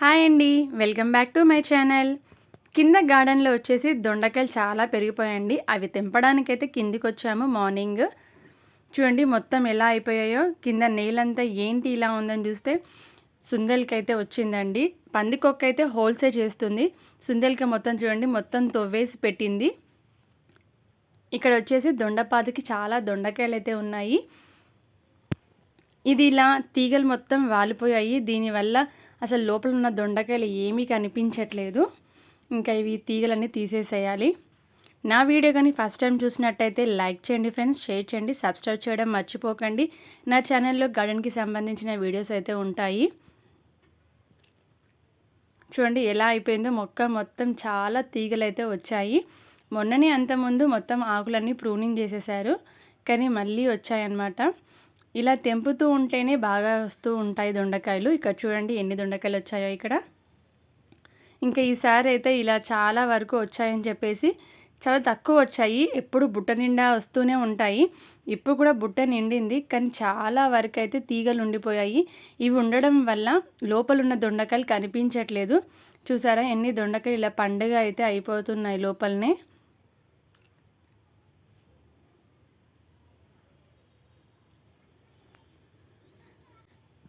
Hi అండి. Welcome back to my channel. కింద గార్డెన్లో వచ్చేసి దొండకాయలు చాలా పెరిగిపోయాయండి. అవి తెంపడానికైతే కిందికి వచ్చాము మార్నింగ్. చూడండి మొత్తం ఎలా అయిపోయాయో. కింద నీళ్ళంతా ఏంటి ఇలా ఉందని చూస్తే సుందెలకి అయితే వచ్చిందండి. పందికొక్క అయితే హోల్సేల్ చేస్తుంది. సుందెలకి మొత్తం చూడండి మొత్తం తొవ్వేసి పెట్టింది. ఇక్కడ వచ్చేసి దొండపాతికి చాలా దొండకాయలు అయితే ఉన్నాయి. ఇది ఇలా తీగలు మొత్తం వాలిపోయాయి. దీనివల్ల అసలు లోపల ఉన్న దొండకాయలు ఏమీ కనిపించట్లేదు. ఇంకా ఇవి తీగలన్నీ తీసేసేయాలి. నా వీడియో కానీ ఫస్ట్ టైం చూసినట్టయితే లైక్ చేయండి ఫ్రెండ్స్ షేర్ చేయండి సబ్స్క్రైబ్ చేయడం మర్చిపోకండి. నా ఛానల్లో గార్డెన్కి సంబంధించిన వీడియోస్ అయితే ఉంటాయి. చూడండి ఎలా అయిపోయిందో. మొక్క మొత్తం చాలా తీగలు అయితే వచ్చాయి. మొన్ననే అంతకుముందు మొత్తం ఆకులన్నీ ప్రూనింగ్ చేసేసారు కానీ మళ్ళీ వచ్చాయన్నమాట. ఇలా తెంపుతూ ఉంటేనే బాగా వస్తూ ఉంటాయి దొండకాయలు. ఇక్కడ చూడండి ఎన్ని దొండకాయలు వచ్చాయో ఇక్కడ. ఇంకా ఈసారి అయితే ఇలా చాలా వరకు వచ్చాయని చెప్పేసి చాలా తక్కువ వచ్చాయి. ఎప్పుడు బుట్ట నిండా వస్తూనే ఉంటాయి. ఇప్పుడు కూడా బుట్ట నిండింది కానీ చాలా వరకు అయితే తీగలు ఉండిపోయాయి. ఇవి ఉండడం వల్ల లోపల ఉన్న దొండకాయలు కనిపించట్లేదు. చూసారా ఎన్ని దొండకాయలు ఇలా పండుగ అయితే అయిపోతున్నాయి లోపలనే.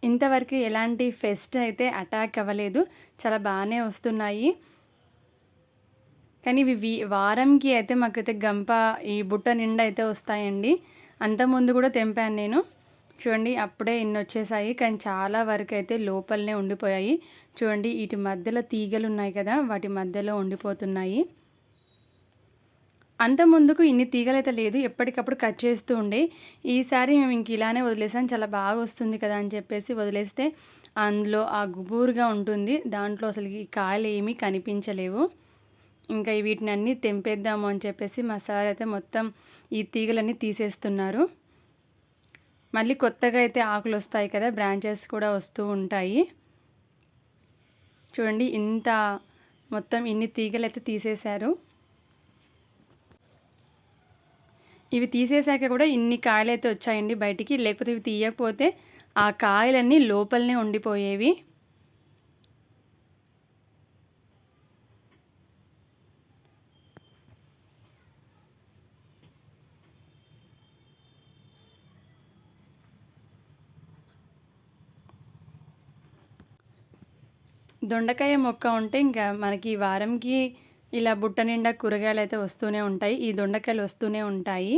ఇంతవరకు ఎలాంటి ఫెస్ట్ అయితే అటాక్ అవ్వలేదు. చాలా బాగానే వస్తున్నాయి. కానీ ఇవి వారంకి అయితే మాకైతే గంప ఈ బుట్ట నిండా అయితే వస్తాయండి. అంతకుముందు కూడా తెంపాను నేను. చూడండి అప్పుడే ఇన్ని వచ్చేసాయి. కానీ చాలా వరకు అయితే లోపలనే ఉండిపోయాయి. చూడండి వీటి మధ్యలో తీగలు ఉన్నాయి కదా వాటి మధ్యలో ఉండిపోతున్నాయి. అంత ముందుకు ఇన్ని తీగలైతే లేదు ఎప్పటికప్పుడు కట్ చేస్తూ ఉండే. ఈసారి మేము ఇంక ఇలానే వదిలేసాం చాలా బాగా వస్తుంది కదా అని చెప్పేసి వదిలేస్తే అందులో ఆ గుబూరుగా ఉంటుంది. దాంట్లో అసలు ఈ కాయలు ఏమీ కనిపించలేవు. ఇంకా వీటిని అన్నీ తెంపేద్దాము అని చెప్పేసి మా సార్ అయితే మొత్తం ఈ తీగలన్నీ తీసేస్తున్నారు. మళ్ళీ కొత్తగా అయితే ఆకులు వస్తాయి కదా బ్రాంచెస్ కూడా వస్తూ ఉంటాయి. చూడండి ఇంత మొత్తం ఇన్ని తీగలు అయితే తీసేశారు. ఇవి తీసేసాక కూడా ఇన్ని కాయలు అయితే వచ్చాయండి బయటికి. లేకపోతే ఇవి తీయకపోతే ఆ కాయలన్నీ లోపలనే ఉండిపోయేవి. దొండకాయ మొక్క ఉంటే ఇంకా మనకి వారంకి ఇలా బుట్ట నిండా కూరగాయలు అయితే వస్తూనే ఉంటాయి. ఈ దొండకాయలు వస్తూనే ఉంటాయి.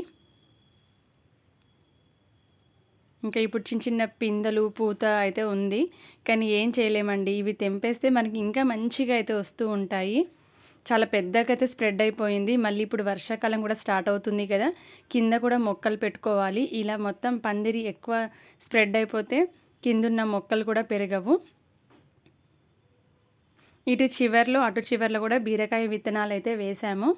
ఇంకా ఇప్పుడు చిన్న చిన్న పిందెలు పూత అయితే ఉంది. కానీ ఏం చేయలేమండి. ఇవి తెంపేస్తే మనకి ఇంకా మంచిగా అయితే వస్తూ ఉంటాయి. చాలా పెద్దగా అయితే స్ప్రెడ్ అయిపోయింది. మళ్ళీ ఇప్పుడు వర్షాకాలం కూడా స్టార్ట్ అవుతుంది కదా. కింద కూడా మొక్కలు పెట్టుకోవాలి. ఇలా మొత్తం పందిరి ఎక్కువ స్ప్రెడ్ అయిపోతే కిందున్న మొక్కలు కూడా పెరగవు. ఇటు చివర్లో అటు చివర్లో కూడా బీరకాయ విత్తనాలు అయితే వేసాము.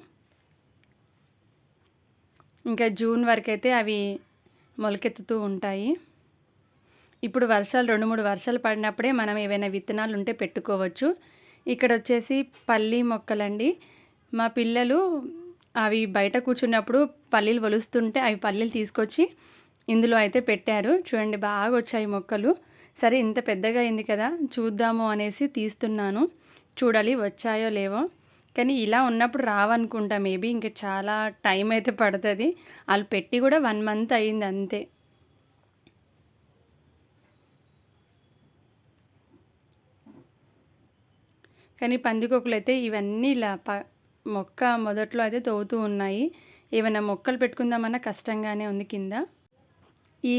ఇంకా జూన్ వరకు అయితే అవి మొలకెత్తుతూ ఉంటాయి. ఇప్పుడు వర్షాలు రెండు మూడు వర్షాలు పడినప్పుడే మనం ఏవైనా విత్తనాలు ఉంటే పెట్టుకోవచ్చు. ఇక్కడ వచ్చేసి పల్లి మొక్కలండి. మా పిల్లలు అవి బయట కూర్చున్నప్పుడు పల్లీలు వలుస్తుంటే అవి పల్లీలు తీసుకొచ్చి ఇందులో అయితే పెట్టారు. చూడండి బాగా వచ్చాయి మొక్కలు. సరే ఇంత పెద్దగా అయింది కదా చూద్దాము అనేసి తీస్తున్నాను. చూడాలి వచ్చాయో లేవో. కానీ ఇలా ఉన్నప్పుడు రావనుకుంటా మేబీ ఇంకా చాలా టైం అయితే పడుతుంది. వాళ్ళు పెట్టి కూడా వన్ మంత్ అయింది అంతే. కానీ పందికొక్కులు అయితే ఇవన్నీ ఇలా ప మొక్క మొదట్లో అయితే తోగుతూ ఉన్నాయి. ఏమైనా మొక్కలు పెట్టుకుందామన్నా కష్టంగానే ఉంది కింద. ఈ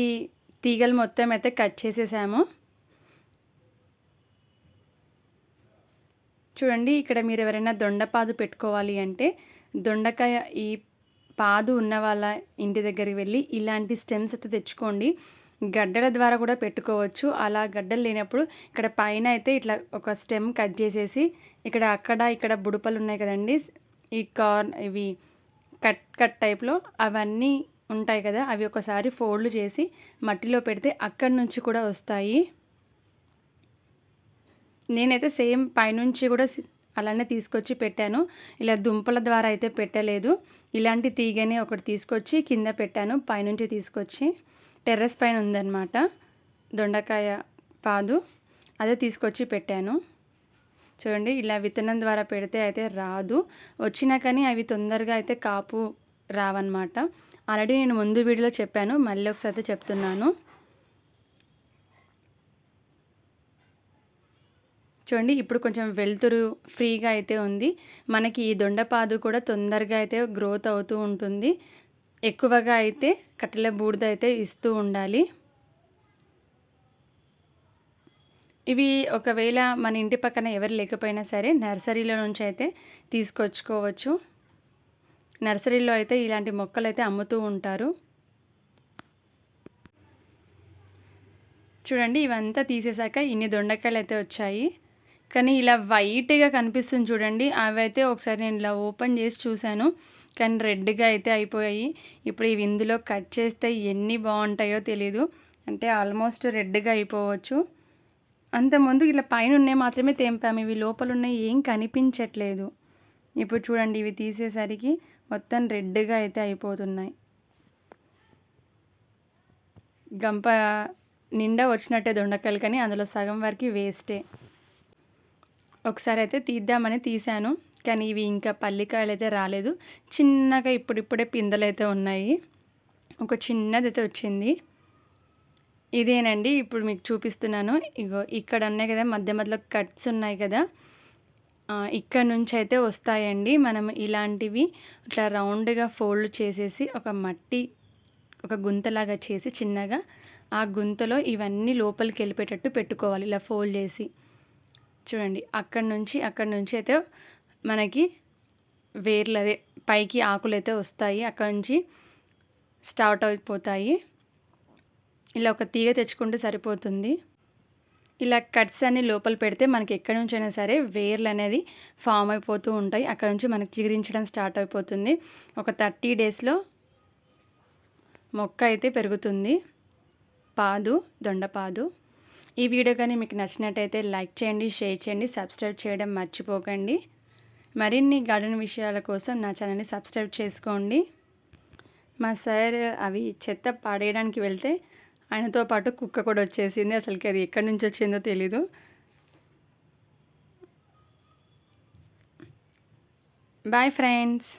తీగలు మొత్తం అయితే కట్ చేసేసాము. చూడండి ఇక్కడ మీరు ఎవరైనా దొండపాదు పెట్టుకోవాలి అంటే దొండకాయ ఈ పాదు ఉన్న వాళ్ళ ఇంటి దగ్గరికి వెళ్ళి ఇలాంటి స్టెమ్స్ అయితే తెచ్చుకోండి. గడ్డల ద్వారా కూడా పెట్టుకోవచ్చు. అలా గడ్డలు లేనప్పుడు ఇక్కడ పైన అయితే ఇట్లా ఒక స్టెమ్ కట్ చేసేసి ఇక్కడ అక్కడ ఇక్కడ బుడపలు ఉన్నాయి కదండి ఈ కార్న్ ఇవి కట్ కట్ టైప్లో అవన్నీ ఉంటాయి కదా అవి ఒకసారి ఫోల్డ్ చేసి మట్టిలో పెడితే అక్కడి నుంచి కూడా వస్తాయి. నేనైతే సేమ్ పైనుంచి కూడా అలానే తీసుకొచ్చి పెట్టాను. ఇలా దుంపల ద్వారా అయితే పెట్టలేదు. ఇలాంటి తీగని ఒకటి తీసుకొచ్చి కింద పెట్టాను పైనుంచి తీసుకొచ్చి. టెర్రస్ పైన ఉందన్నమాట. దొండకాయ పాదు అదే తీసుకొచ్చి పెట్టాను. చూడండి ఇలా విత్తనం ద్వారా పెడితే అయితే రాదు. వచ్చినా కానీ అవి తొందరగా అయితే కాపు రావన్నమాట. ఆల్రెడీ నేను ముందు వీడియోలో చెప్పాను మళ్ళీ ఒకసారి చెప్తున్నాను. చూడండి ఇప్పుడు కొంచెం వెలుతురు ఫ్రీగా అయితే ఉంది. మనకి ఈ దొండపాదు కూడా తొందరగా అయితే గ్రోత్ అవుతూ ఉంటుంది. ఎక్కువగా అయితే కట్టెల బూడిద అయితే ఇస్తూ ఉండాలి. ఇవి ఒకవేళ మన ఇంటి పక్కన ఎవరు లేకపోయినా సరే నర్సరీలో నుంచి అయితే తీసుకొచ్చుకోవచ్చు. నర్సరీలో అయితే ఇలాంటి మొక్కలు అయితే అమ్ముతూ ఉంటారు. చూడండి ఇవంతా తీసేశాక ఇన్ని దొండకాయలు అయితే వచ్చాయి. కానీ ఇలా వైట్గా కనిపిస్తుంది చూడండి. అవి అయితే ఒకసారి నేను ఇలా ఓపెన్ చేసి చూశాను. కానీ రెడ్గా అయితే అయిపోయాయి. ఇప్పుడు ఇవి ఇందులో కట్ చేస్తే ఎన్ని బాగుంటాయో తెలీదు. అంటే ఆల్మోస్ట్ రెడ్గా అయిపోవచ్చు. అంతకుముందు ఇలా పైన ఉన్నాయి మాత్రమే తెంపాము. ఇవి లోపల ఉన్నాయి ఏం కనిపించట్లేదు. ఇప్పుడు చూడండి ఇవి తీసేసరికి మొత్తం రెడ్గా అయితే అయిపోతున్నాయి. గంప నిండా వచ్చినట్టే దొండకాయలు కానీ అందులో సగం వరకు వేస్టే. ఒకసారి అయితే తీద్దామని తీశాను. కానీ ఇవి ఇంకా పల్లికాయలు అయితే రాలేదు. చిన్నగా ఇప్పుడిప్పుడే పిందెలు అయితే ఉన్నాయి. ఒక చిన్నది అయితే వచ్చింది. ఇదేనండి ఇప్పుడు మీకు చూపిస్తున్నాను. ఇగో ఇక్కడ ఉన్నాయి కదా మధ్య మధ్యలో కట్స్ ఉన్నాయి కదా. ఇక్కడ నుంచి అయితే వస్తాయండి. మనం ఇలాంటివి ఇట్లా రౌండ్గా ఫోల్డ్ చేసేసి ఒక మట్టి ఒక గుంతలాగా చేసి చిన్నగా ఆ గుంతలో ఇవన్నీ లోపలికి వెళ్ళిపోయేటట్టు పెట్టుకోవాలి. ఇలా ఫోల్డ్ చేసి. చూడండి అక్కడి నుంచి అక్కడి నుంచి అయితే మనకి వేర్లు అవే పైకి ఆకులు అయితే వస్తాయి అక్కడి నుంచి స్టార్ట్ అయిపోతాయి. ఇలా ఒక తీగ తెచ్చుకుంటే సరిపోతుంది. ఇలా కట్స్ అన్ని లోపల పెడితే మనకి ఎక్కడి నుంచి అయినా సరే వేర్లు అనేది ఫామ్ అయిపోతూ ఉంటాయి. అక్కడ నుంచి మనకి చిగురించడం స్టార్ట్ అయిపోతుంది. ఒక థర్టీ డేస్లో మొక్క అయితే పెరుగుతుంది. పాదు దొండపాదు. ఈ వీడియో కానీ మీకు నచ్చినట్టయితే లైక్ చేయండి షేర్ చేయండి సబ్స్క్రైబ్ చేయడం మర్చిపోకండి. మరిన్ని గార్డెన్ విషయాల కోసం నా ఛానల్ని సబ్స్క్రైబ్ చేసుకోండి. మా సార్ అవి చెత్త పాడేయడానికి వెళ్తే ఆయనతో పాటు కుక్క కూడా వచ్చేసింది. అసలుకి అది ఎక్కడి నుంచి వచ్చిందో తెలీదు. Bye friends